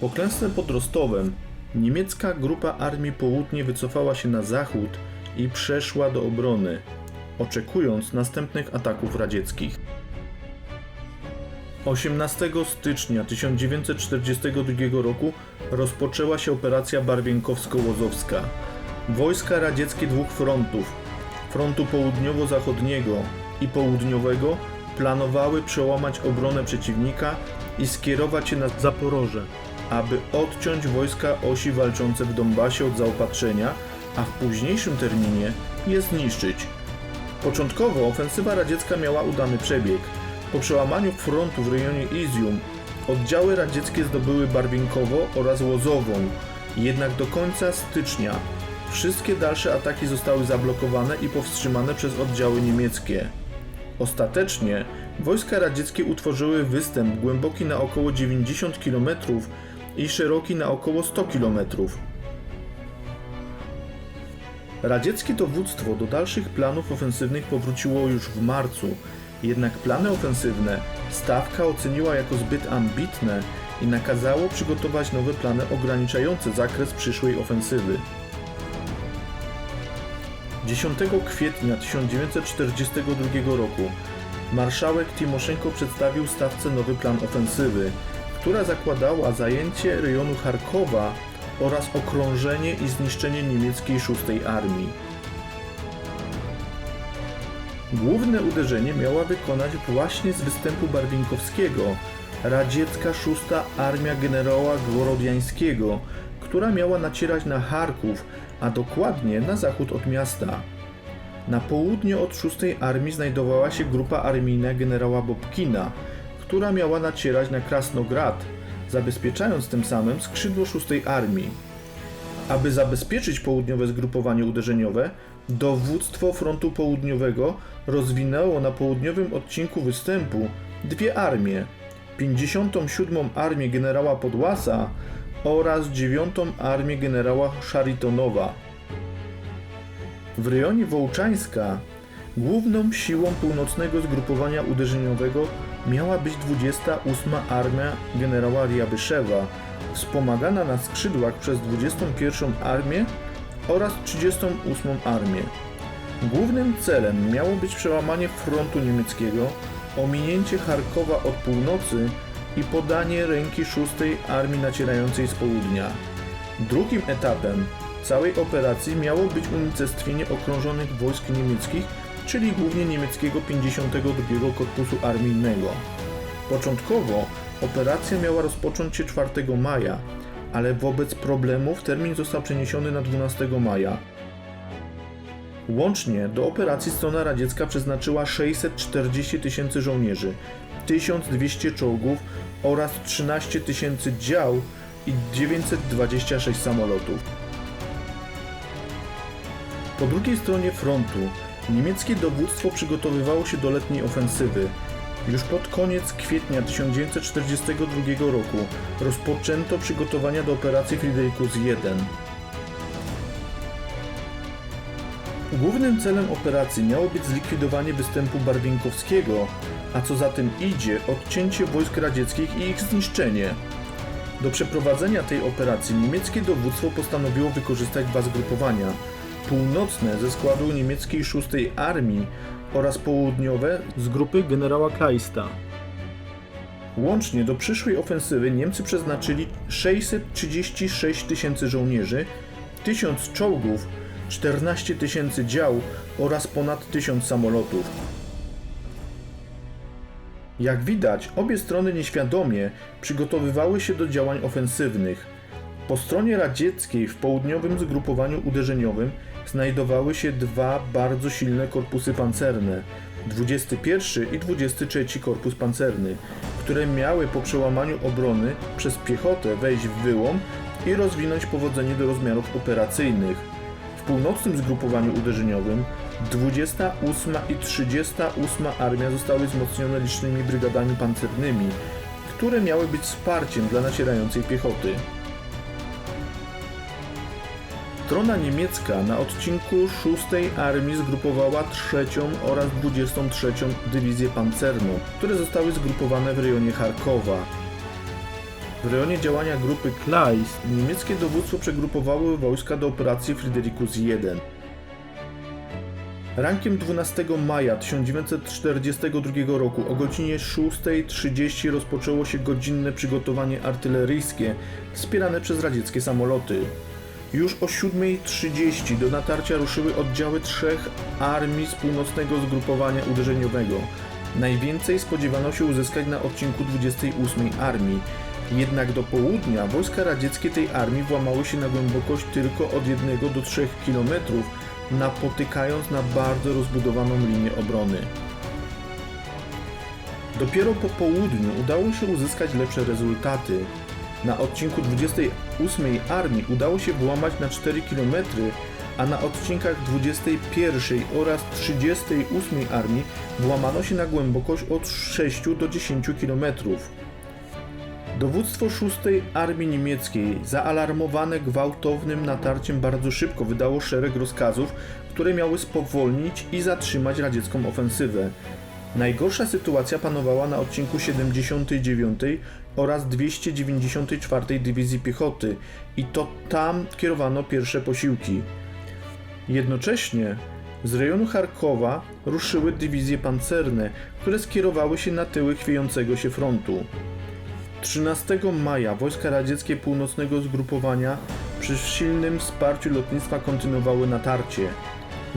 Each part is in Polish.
Po klęsce pod Rostowem niemiecka grupa Armii Południe wycofała się na zachód i przeszła do obrony, oczekując następnych ataków radzieckich. 18 stycznia 1942 roku rozpoczęła się operacja Barwienkowsko-Łozowska. Wojska radzieckie dwóch frontów, frontu południowo-zachodniego i południowego, planowały przełamać obronę przeciwnika i skierować się na Zaporoże, aby odciąć wojska osi walczące w Donbasie od zaopatrzenia, a w późniejszym terminie je zniszczyć. Początkowo ofensywa radziecka miała udany przebieg. Po przełamaniu frontu w rejonie Izium oddziały radzieckie zdobyły Barwinkowo oraz Łozową. Jednak do końca stycznia wszystkie dalsze ataki zostały zablokowane i powstrzymane przez oddziały niemieckie. Ostatecznie wojska radzieckie utworzyły występ głęboki na około 90 km i szeroki na około 100 km. Radzieckie dowództwo do dalszych planów ofensywnych powróciło już w marcu, jednak plany ofensywne stawka oceniła jako zbyt ambitne i nakazało przygotować nowe plany ograniczające zakres przyszłej ofensywy. 10 kwietnia 1942 roku marszałek Timoszenko przedstawił stawce nowy plan ofensywy, która zakładała zajęcie rejonu Charkowa oraz okrążenie i zniszczenie niemieckiej szóstej armii. Główne uderzenie miała wykonać właśnie z występu Barwinkowskiego radziecka szósta armia generała Gorodiańskiego, która miała nacierać na Charków, a dokładnie na zachód od miasta. Na południe od szóstej armii znajdowała się grupa armijna generała Bobkina, która miała nacierać na Krasnograd, zabezpieczając tym samym skrzydło szóstej armii. Aby zabezpieczyć południowe zgrupowanie uderzeniowe, dowództwo frontu południowego rozwinęło na południowym odcinku występu dwie armie: 57. Armię generała Podłasa oraz 9. Armię generała Szaritonowa. W rejonie Wołczańska główną siłą północnego zgrupowania uderzeniowego miała być 28 Armia generała Riabyszewa, wspomagana na skrzydłach przez 21 Armię oraz 38 Armię. Głównym celem miało być przełamanie frontu niemieckiego, ominięcie Charkowa od północy i podanie ręki 6 Armii nacierającej z południa. Drugim etapem całej operacji miało być unicestwienie okrążonych wojsk niemieckich, czyli głównie niemieckiego 52 Korpusu Armijnego. Początkowo operacja miała rozpocząć się 4 maja, ale wobec problemów termin został przeniesiony na 12 maja. Łącznie do operacji strona radziecka przeznaczyła 640 tysięcy żołnierzy, 1200 czołgów oraz 13 tysięcy dział i 926 samolotów. Po drugiej stronie frontu niemieckie dowództwo przygotowywało się do letniej ofensywy. Już pod koniec kwietnia 1942 roku rozpoczęto przygotowania do operacji Friedrichus I. Głównym celem operacji miało być zlikwidowanie występu Barwienkowskiego, a co za tym idzie, odcięcie wojsk radzieckich i ich zniszczenie. Do przeprowadzenia tej operacji niemieckie dowództwo postanowiło wykorzystać dwa zgrupowania. Północne ze składu niemieckiej 6 Armii oraz południowe z grupy generała Kleista. Łącznie do przyszłej ofensywy Niemcy przeznaczyli 636 tysięcy żołnierzy, 1000 czołgów, 14 tysięcy dział oraz ponad 1000 samolotów. Jak widać, obie strony nieświadomie przygotowywały się do działań ofensywnych. Po stronie radzieckiej w południowym zgrupowaniu uderzeniowym znajdowały się dwa bardzo silne korpusy pancerne 21 i 23 Korpus Pancerny, które miały po przełamaniu obrony przez piechotę wejść w wyłom i rozwinąć powodzenie do rozmiarów operacyjnych. W północnym zgrupowaniu uderzeniowym 28 i 38 armia zostały wzmocnione licznymi brygadami pancernymi, które miały być wsparciem dla nacierającej piechoty. Strona niemiecka na odcinku 6 Armii zgrupowała 3 oraz 23 Dywizję Pancerną, które zostały zgrupowane w rejonie Charkowa. W rejonie działania grupy Kleist niemieckie dowództwo przegrupowało wojska do operacji Fridericus I. Rankiem 12 maja 1942 roku o godzinie 6.30 rozpoczęło się godzinne przygotowanie artyleryjskie wspierane przez radzieckie samoloty. Już o 7.30 do natarcia ruszyły oddziały trzech armii z północnego zgrupowania uderzeniowego. Najwięcej spodziewano się uzyskać na odcinku 28 Armii. Jednak do południa wojska radzieckie tej armii włamały się na głębokość tylko od 1 do 3 km, napotykając na bardzo rozbudowaną linię obrony. Dopiero po południu udało się uzyskać lepsze rezultaty. Na odcinku 28 Armii udało się włamać na 4 km, a na odcinkach 21 oraz 38 Armii włamano się na głębokość od 6 do 10 km. Dowództwo 6 Armii Niemieckiej, zaalarmowane gwałtownym natarciem, bardzo szybko wydało szereg rozkazów, które miały spowolnić i zatrzymać radziecką ofensywę. Najgorsza sytuacja panowała na odcinku 79 oraz 294 Dywizji Piechoty i to tam kierowano pierwsze posiłki. Jednocześnie z rejonu Charkowa ruszyły dywizje pancerne, które skierowały się na tyły chwiejącego się frontu. 13 maja wojska radzieckie północnego zgrupowania przy silnym wsparciu lotnictwa kontynuowały natarcie.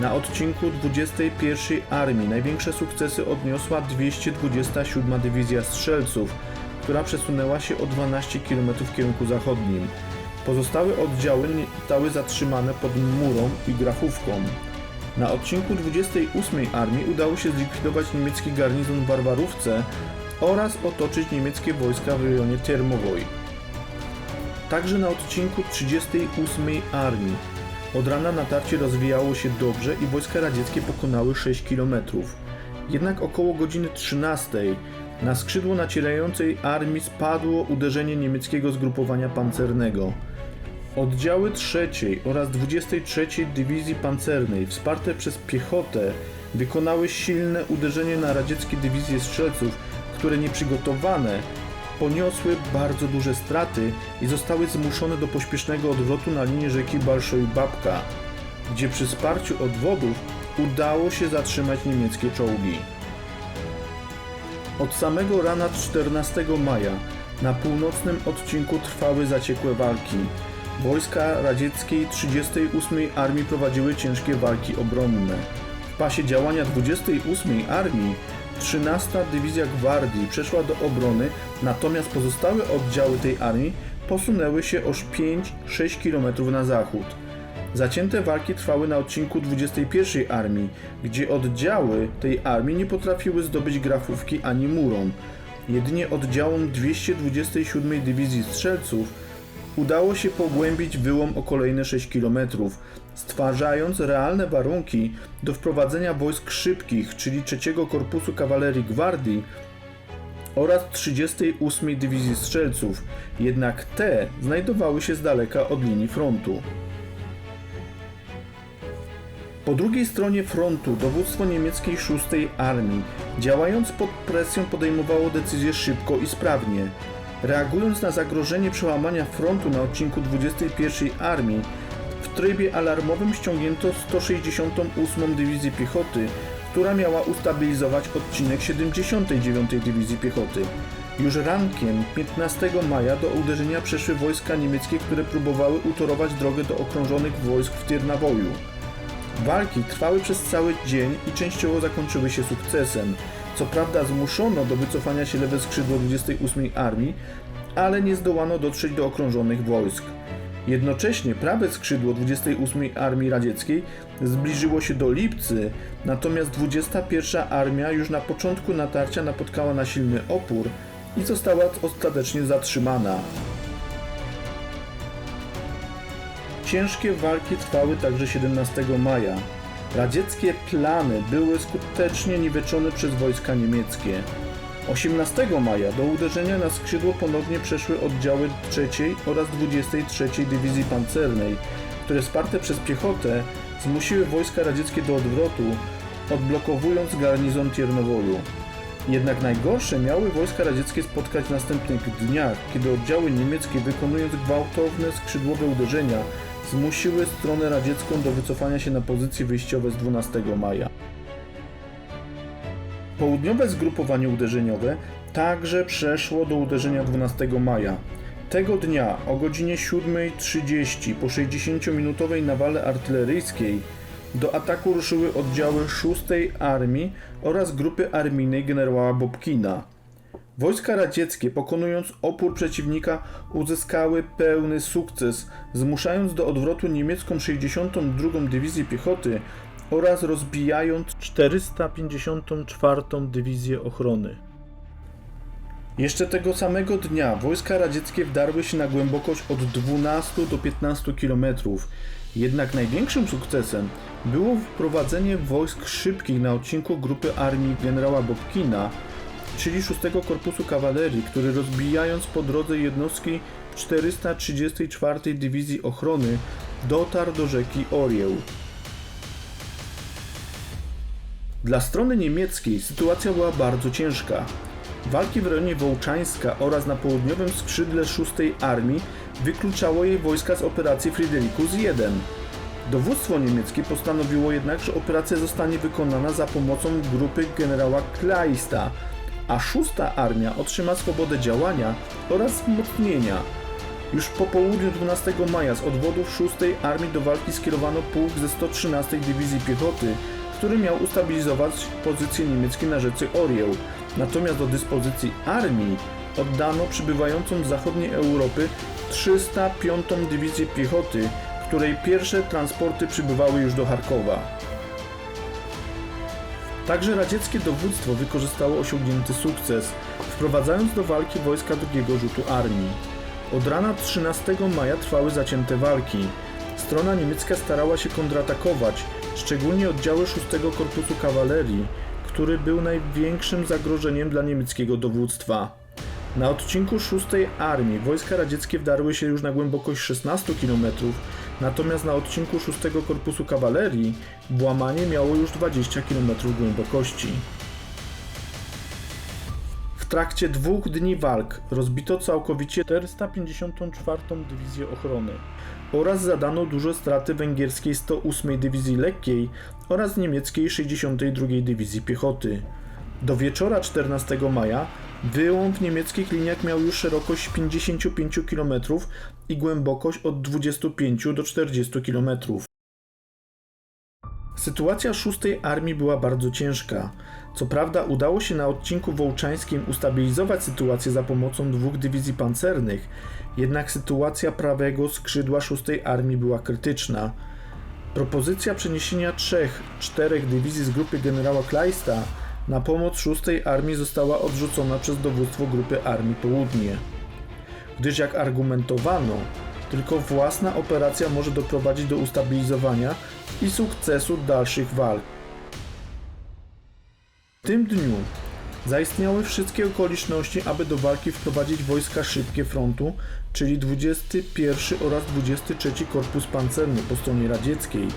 Na odcinku 21 Armii największe sukcesy odniosła 227 Dywizja Strzelców, która przesunęła się o 12 km w kierunku zachodnim. Pozostałe oddziały zostały zatrzymane pod Murą i Grafówką. Na odcinku 28 Armii udało się zlikwidować niemiecki garnizon w Barbarówce oraz otoczyć niemieckie wojska w rejonie Termowoj. Także na odcinku 38 Armii od rana natarcie rozwijało się dobrze i wojska radzieckie pokonały 6 km. Jednak około godziny 13 na skrzydło nacierającej armii spadło uderzenie niemieckiego zgrupowania pancernego. Oddziały 3 oraz 23 Dywizji Pancernej, wsparte przez piechotę, wykonały silne uderzenie na radzieckie dywizje strzelców, które nieprzygotowane poniosły bardzo duże straty i zostały zmuszone do pośpiesznego odwrotu na linię rzeki Balszoj Babka, gdzie przy wsparciu odwodów udało się zatrzymać niemieckie czołgi. Od samego rana 14 maja na północnym odcinku trwały zaciekłe walki. Wojska radzieckiej 38 Armii prowadziły ciężkie walki obronne. W pasie działania 28 Armii 13 Dywizja Gwardii przeszła do obrony, natomiast pozostałe oddziały tej armii posunęły się aż 5-6 km na zachód. Zacięte walki trwały na odcinku 21 Armii, gdzie oddziały tej armii nie potrafiły zdobyć Grafówki ani Muron. Jedynie oddziałom 227 Dywizji Strzelców udało się pogłębić wyłom o kolejne 6 km, stwarzając realne warunki do wprowadzenia wojsk szybkich, czyli 3 Korpusu Kawalerii Gwardii oraz 38 Dywizji Strzelców, jednak te znajdowały się z daleka od linii frontu. Po drugiej stronie frontu dowództwo niemieckiej 6 Armii, działając pod presją, podejmowało decyzje szybko i sprawnie. Reagując na zagrożenie przełamania frontu na odcinku 21 Armii, w trybie alarmowym ściągnięto 168 Dywizję Piechoty, która miała ustabilizować odcinek 79 Dywizji Piechoty. Już rankiem 15 maja do uderzenia przeszły wojska niemieckie, które próbowały utorować drogę do okrążonych wojsk w Tyrnawoju. Walki trwały przez cały dzień i częściowo zakończyły się sukcesem. Co prawda zmuszono do wycofania się lewe skrzydło 28 Armii, ale nie zdołano dotrzeć do okrążonych wojsk. Jednocześnie prawe skrzydło 28 Armii Radzieckiej zbliżyło się do Lipcy, natomiast 21 Armia już na początku natarcia napotkała na silny opór i została ostatecznie zatrzymana. Ciężkie walki trwały także 17 maja. Radzieckie plany były skutecznie niweczone przez wojska niemieckie. 18 maja do uderzenia na skrzydło ponownie przeszły oddziały 3 oraz 23 Dywizji Pancernej, które wsparte przez piechotę zmusiły wojska radzieckie do odwrotu, odblokowując garnizon Tiernowoju. Jednak najgorsze miały wojska radzieckie spotkać w następnych dniach, kiedy oddziały niemieckie wykonując gwałtowne skrzydłowe uderzenia zmusiły stronę radziecką do wycofania się na pozycje wyjściowe z 12 maja. Południowe zgrupowanie uderzeniowe także przeszło do uderzenia 12 maja. Tego dnia o godzinie 7.30 po 60-minutowej nawale artyleryjskiej do ataku ruszyły oddziały 6 Armii oraz grupy armijnej generała Bobkina. Wojska radzieckie, pokonując opór przeciwnika, uzyskały pełny sukces, zmuszając do odwrotu niemiecką 62. Dywizję Piechoty oraz rozbijając 454. Dywizję Ochrony. Jeszcze tego samego dnia wojska radzieckie wdarły się na głębokość od 12 do 15 km. Jednak największym sukcesem było wprowadzenie wojsk szybkich na odcinku grupy armii generała Bobkina, czyli 6 Korpusu Kawalerii, który rozbijając po drodze jednostki 434 Dywizji Ochrony dotarł do rzeki Orieł. Dla strony niemieckiej sytuacja była bardzo ciężka. Walki w rejonie Wołczańska oraz na południowym skrzydle 6 Armii wykluczało jej wojska z operacji Fridericus I. Dowództwo niemieckie postanowiło jednak, że operacja zostanie wykonana za pomocą grupy generała Kleista, a 6 Armia otrzyma swobodę działania oraz wzmocnienia. Już po południu 12 maja z odwodów 6 Armii do walki skierowano pułk ze 113 Dywizji Piechoty, który miał ustabilizować pozycje niemieckie na rzece Orieł. Natomiast do dyspozycji armii oddano przybywającą z zachodniej Europy 305 Dywizję Piechoty, której pierwsze transporty przybywały już do Charkowa. Także radzieckie dowództwo wykorzystało osiągnięty sukces, wprowadzając do walki wojska drugiego rzutu armii. Od rana 13 maja trwały zacięte walki. Strona niemiecka starała się kontratakować, szczególnie oddziały 6 Korpusu Kawalerii, który był największym zagrożeniem dla niemieckiego dowództwa. Na odcinku 6 Armii wojska radzieckie wdarły się już na głębokość 16 km, natomiast na odcinku 6 Korpusu Kawalerii włamanie miało już 20 km głębokości. Trakcie dwóch dni walk rozbito całkowicie 454 Dywizję Ochrony oraz zadano duże straty węgierskiej 108 Dywizji Lekkiej oraz niemieckiej 62 Dywizji Piechoty. Do wieczora 14 maja wyłom w niemieckich liniach miał już szerokość 55 km i głębokość od 25 do 40 km. Sytuacja 6 Armii była bardzo ciężka. Co prawda udało się na odcinku wołczańskim ustabilizować sytuację za pomocą dwóch dywizji pancernych, jednak sytuacja prawego skrzydła 6 Armii była krytyczna. Propozycja przeniesienia trzech, czterech dywizji z grupy generała Kleista na pomoc 6 Armii została odrzucona przez dowództwo grupy Armii Południe. Gdyż jak argumentowano, tylko własna operacja może doprowadzić do ustabilizowania i sukcesu dalszych walk. W tym dniu zaistniały wszystkie okoliczności, aby do walki wprowadzić wojska szybkie frontu, czyli 21 oraz 23 Korpus Pancerny po stronie radzieckiej.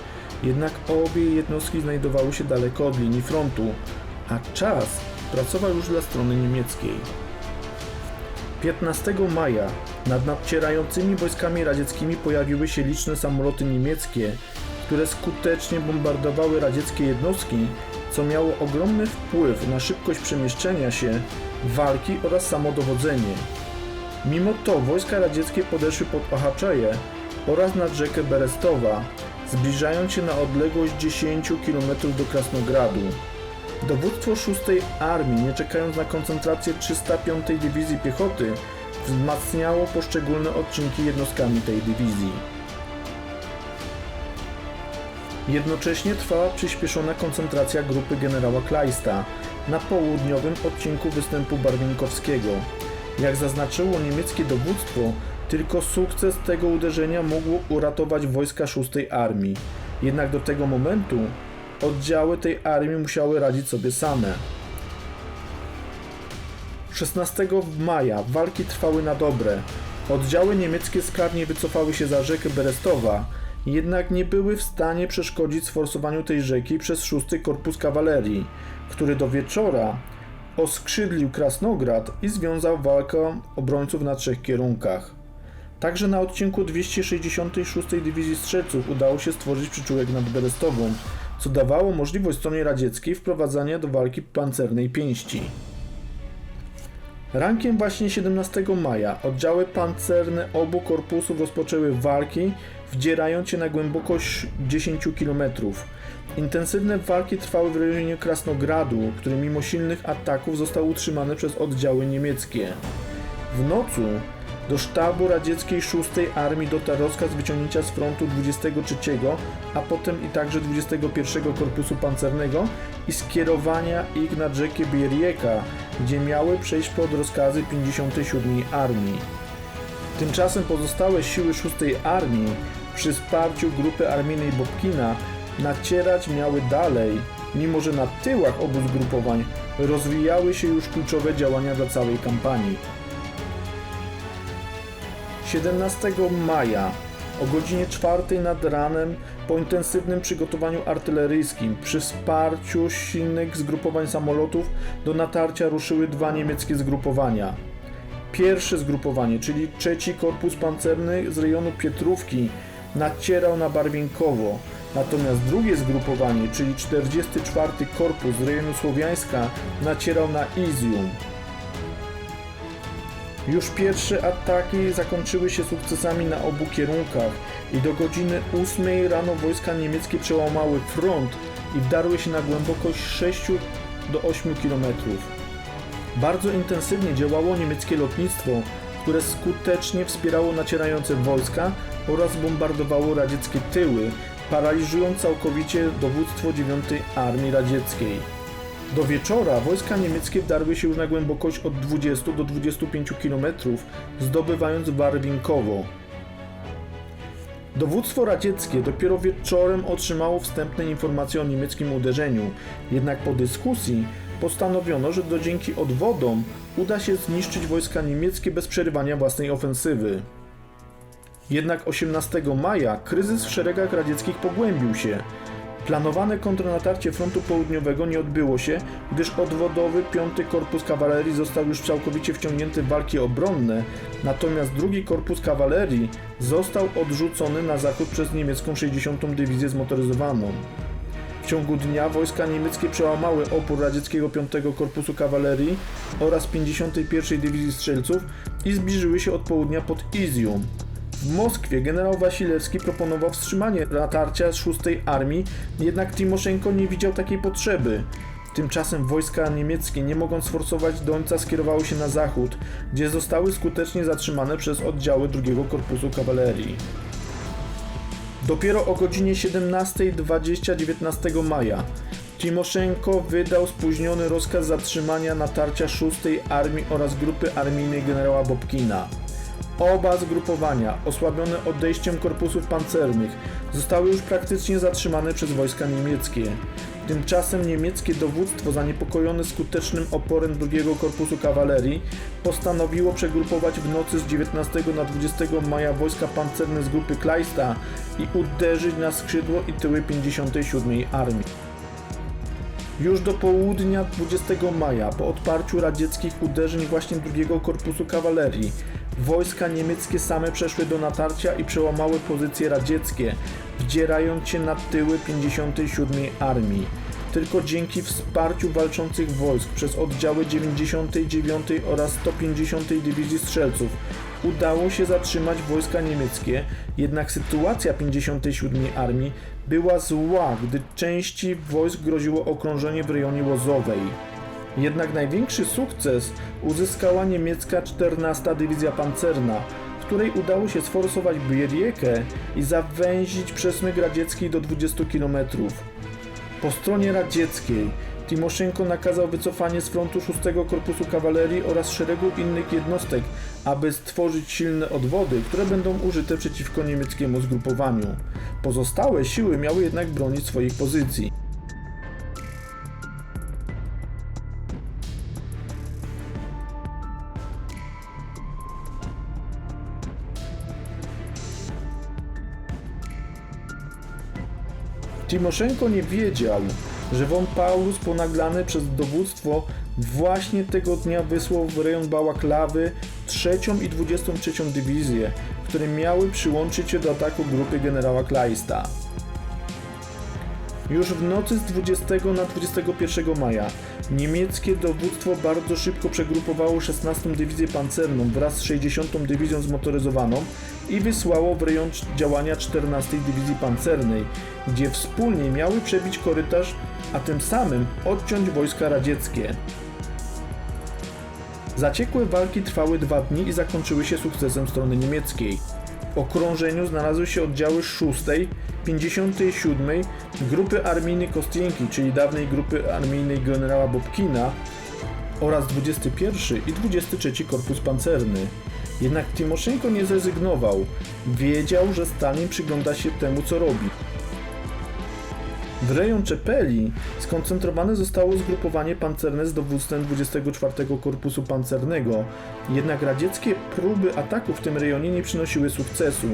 Jednak obie jednostki znajdowały się daleko od linii frontu, a czas pracował już dla strony niemieckiej. 15 maja nad nadcierającymi wojskami radzieckimi pojawiły się liczne samoloty niemieckie, które skutecznie bombardowały radzieckie jednostki, co miało ogromny wpływ na szybkość przemieszczenia się, walki oraz samodowodzenie. Mimo to wojska radzieckie podeszły pod Ochaczeje oraz nad rzekę Berestowa, zbliżając się na odległość 10 km do Krasnogradu. Dowództwo 6 Armii, nie czekając na koncentrację 305 Dywizji Piechoty, wzmacniało poszczególne odcinki jednostkami tej dywizji. Jednocześnie trwała przyspieszona koncentracja grupy generała Kleista na południowym odcinku występu Barwinkowskiego. Jak zaznaczyło niemieckie dowództwo, tylko sukces tego uderzenia mógł uratować wojska 6 Armii. Jednak do tego momentu oddziały tej armii musiały radzić sobie same. 16 maja walki trwały na dobre. Oddziały niemieckie sprawnie wycofały się za rzekę Berestowa, jednak nie były w stanie przeszkodzić sforsowaniu tej rzeki przez 6 Korpus Kawalerii, który do wieczora oskrzydlił Krasnograd i związał walkę obrońców na trzech kierunkach. Także na odcinku 266 Dywizji Strzelców udało się stworzyć przyczółek nad Berestową, co dawało możliwość stronie radzieckiej wprowadzania do walki pancernej pięści. Rankiem właśnie 17 maja oddziały pancerne obu korpusów rozpoczęły walki, wdzierając się na głębokość 10 km. Intensywne walki trwały w rejonie Krasnogradu, który mimo silnych ataków został utrzymany przez oddziały niemieckie. W nocy do sztabu radzieckiej 6 Armii dotarł rozkaz wyciągnięcia z frontu 23, a potem i także 21 Korpusu Pancernego i skierowania ich nad rzekę Bierieka, gdzie miały przejść pod rozkazy 57 Armii. Tymczasem pozostałe siły 6 Armii przy wsparciu grupy armijnej Bobkina nacierać miały dalej, mimo że na tyłach obu zgrupowań rozwijały się już kluczowe działania dla całej kampanii. 17 maja o godzinie 4 nad ranem po intensywnym przygotowaniu artyleryjskim przy wsparciu silnych zgrupowań samolotów do natarcia ruszyły dwa niemieckie zgrupowania. Pierwsze zgrupowanie, czyli trzeci korpus pancerny z rejonu Pietrówki nacierał na Barwinkowo, natomiast drugie zgrupowanie, czyli 44 korpus z rejonu Słowiańska nacierał na Izium. Już pierwsze ataki zakończyły się sukcesami na obu kierunkach i do godziny 8 rano wojska niemieckie przełamały front i wdarły się na głębokość 6 do 8 km. Bardzo intensywnie działało niemieckie lotnictwo, które skutecznie wspierało nacierające wojska oraz bombardowało radzieckie tyły, paraliżując całkowicie dowództwo 9 Armii Radzieckiej. Do wieczora wojska niemieckie wdarły się już na głębokość od 20 do 25 km, zdobywając Warwinkowo. Dowództwo radzieckie dopiero wieczorem otrzymało wstępne informacje o niemieckim uderzeniu, jednak po dyskusji postanowiono, że do dzięki odwodom uda się zniszczyć wojska niemieckie bez przerywania własnej ofensywy. Jednak 18 maja kryzys w szeregach radzieckich pogłębił się. Planowane kontrnatarcie frontu południowego nie odbyło się, gdyż odwodowy 5 Korpus Kawalerii został już całkowicie wciągnięty w walki obronne, natomiast drugi Korpus Kawalerii został odrzucony na zachód przez niemiecką 60. Dywizję Zmotoryzowaną. W ciągu dnia wojska niemieckie przełamały opór radzieckiego 5 Korpusu Kawalerii oraz 51. Dywizji Strzelców i zbliżyły się od południa pod Izium. W Moskwie generał Wasilewski proponował wstrzymanie natarcia z 6 Armii, jednak Timoszenko nie widział takiej potrzeby. Tymczasem wojska niemieckie, nie mogąc forsować Dońca, skierowały się na zachód, gdzie zostały skutecznie zatrzymane przez oddziały 2 Korpusu Kawalerii. Dopiero o godzinie 17.20 19 maja Timoszenko wydał spóźniony rozkaz zatrzymania natarcia 6 Armii oraz grupy armijnej generała Bobkina. Oba zgrupowania, osłabione odejściem korpusów pancernych, zostały już praktycznie zatrzymane przez wojska niemieckie. Tymczasem niemieckie dowództwo, zaniepokojone skutecznym oporem drugiego korpusu kawalerii, postanowiło przegrupować w nocy z 19 na 20 maja wojska pancerne z grupy Kleista i uderzyć na skrzydło i tyły 57 Armii. Już do południa 20 maja, po odparciu radzieckich uderzeń właśnie drugiego korpusu kawalerii, wojska niemieckie same przeszły do natarcia i przełamały pozycje radzieckie, wdzierając się na tyły 57 Armii. Tylko dzięki wsparciu walczących wojsk przez oddziały 99 oraz 150 Dywizji Strzelców udało się zatrzymać wojska niemieckie, jednak sytuacja 57 Armii była zła, gdy części wojsk groziło okrążenie w rejonie Łozowej. Jednak największy sukces uzyskała niemiecka 14 Dywizja Pancerna, której udało się sforsować Bieriekę i zawęzić przesmyk radziecki do 20 km. Po stronie radzieckiej Timoszenko nakazał wycofanie z frontu 6 Korpusu Kawalerii oraz szeregu innych jednostek, aby stworzyć silne odwody, które będą użyte przeciwko niemieckiemu zgrupowaniu. Pozostałe siły miały jednak bronić swoich pozycji. Timoszenko nie wiedział, że von Paulus ponaglany przez dowództwo właśnie tego dnia wysłał w rejon Bałaklawy 3 i 23 dywizję, które miały przyłączyć się do ataku grupy generała Kleista. Już w nocy z 20 na 21 maja niemieckie dowództwo bardzo szybko przegrupowało 16 Dywizję Pancerną wraz z 60 Dywizją Zmotoryzowaną i wysłało w rejon działania 14 Dywizji Pancernej, gdzie wspólnie miały przebić korytarz, a tym samym odciąć wojska radzieckie. Zaciekłe walki trwały dwa dni i zakończyły się sukcesem strony niemieckiej. W okrążeniu znalazły się oddziały 6, 57 Grupy Armijnej Kostienki, czyli dawnej Grupy Armijnej generała Bobkina oraz 21 i 23 Korpus Pancerny. Jednak Timoszenko nie zrezygnował. Wiedział, że Stalin przygląda się temu, co robi. W rejon Czepeli skoncentrowane zostało zgrupowanie pancerne z dowództwem 24 Korpusu Pancernego, jednak radzieckie próby ataku w tym rejonie nie przynosiły sukcesu.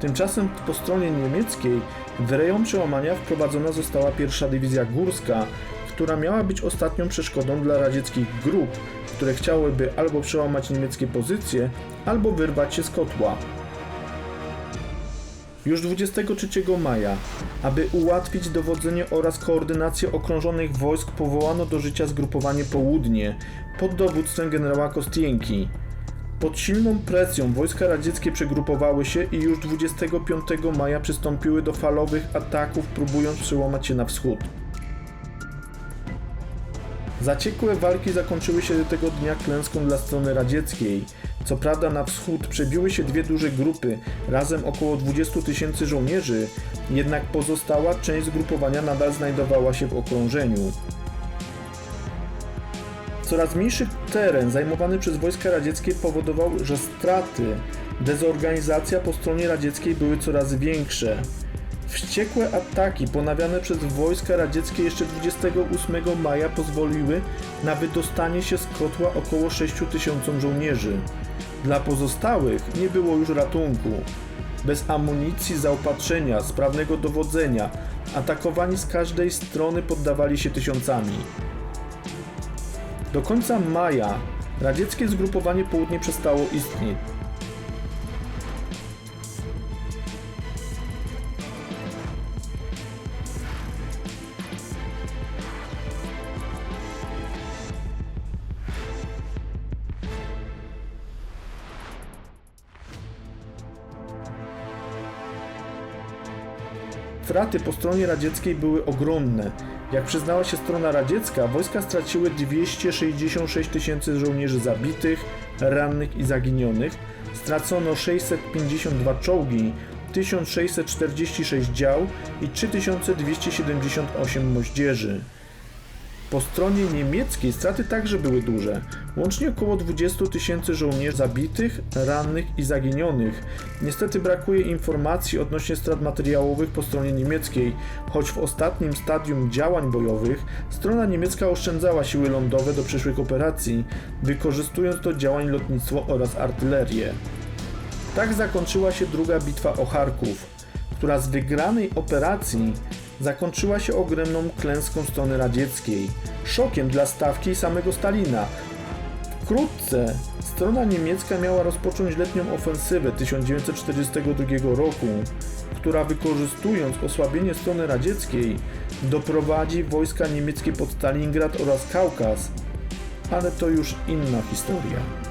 Tymczasem po stronie niemieckiej w rejon przełamania wprowadzona została pierwsza dywizja górska, która miała być ostatnią przeszkodą dla radzieckich grup, które chciałyby albo przełamać niemieckie pozycje, albo wyrwać się z kotła. Już 23 maja, aby ułatwić dowodzenie oraz koordynację okrążonych wojsk, powołano do życia zgrupowanie Południe pod dowództwem generała Kostienki. Pod silną presją wojska radzieckie przegrupowały się i już 25 maja przystąpiły do falowych ataków, próbując przełamać się na wschód. Zaciekłe walki zakończyły się tego dnia klęską dla strony radzieckiej. Co prawda na wschód przebiły się dwie duże grupy, razem około 20 tysięcy żołnierzy, jednak pozostała część zgrupowania nadal znajdowała się w okrążeniu. Coraz mniejszy teren zajmowany przez wojska radzieckie powodował, że straty, dezorganizacja po stronie radzieckiej były coraz większe. Wściekłe ataki ponawiane przez wojska radzieckie jeszcze 28 maja pozwoliły na wydostanie się z kotła około 6 tysiącom żołnierzy. Dla pozostałych nie było już ratunku. Bez amunicji, zaopatrzenia, sprawnego dowodzenia, atakowani z każdej strony poddawali się tysiącami. Do końca maja radzieckie zgrupowanie południe przestało istnieć. Straty po stronie radzieckiej były ogromne. Jak przyznała się strona radziecka, wojska straciły 266 tysięcy żołnierzy zabitych, rannych i zaginionych, stracono 652 czołgi, 1646 dział i 3278 moździerzy. Po stronie niemieckiej straty także były duże. Łącznie około 20 tysięcy żołnierzy zabitych, rannych i zaginionych. Niestety brakuje informacji odnośnie strat materiałowych po stronie niemieckiej, choć w ostatnim stadium działań bojowych strona niemiecka oszczędzała siły lądowe do przyszłych operacji, wykorzystując do działań lotnictwo oraz artylerię. Tak zakończyła się druga bitwa o Charków, która z wygranej operacji zakończyła się ogromną klęską strony radzieckiej, szokiem dla stawki i samego Stalina. Wkrótce strona niemiecka miała rozpocząć letnią ofensywę 1942 roku, która wykorzystując osłabienie strony radzieckiej doprowadzi wojska niemieckie pod Stalingrad oraz Kaukaz, ale to już inna historia.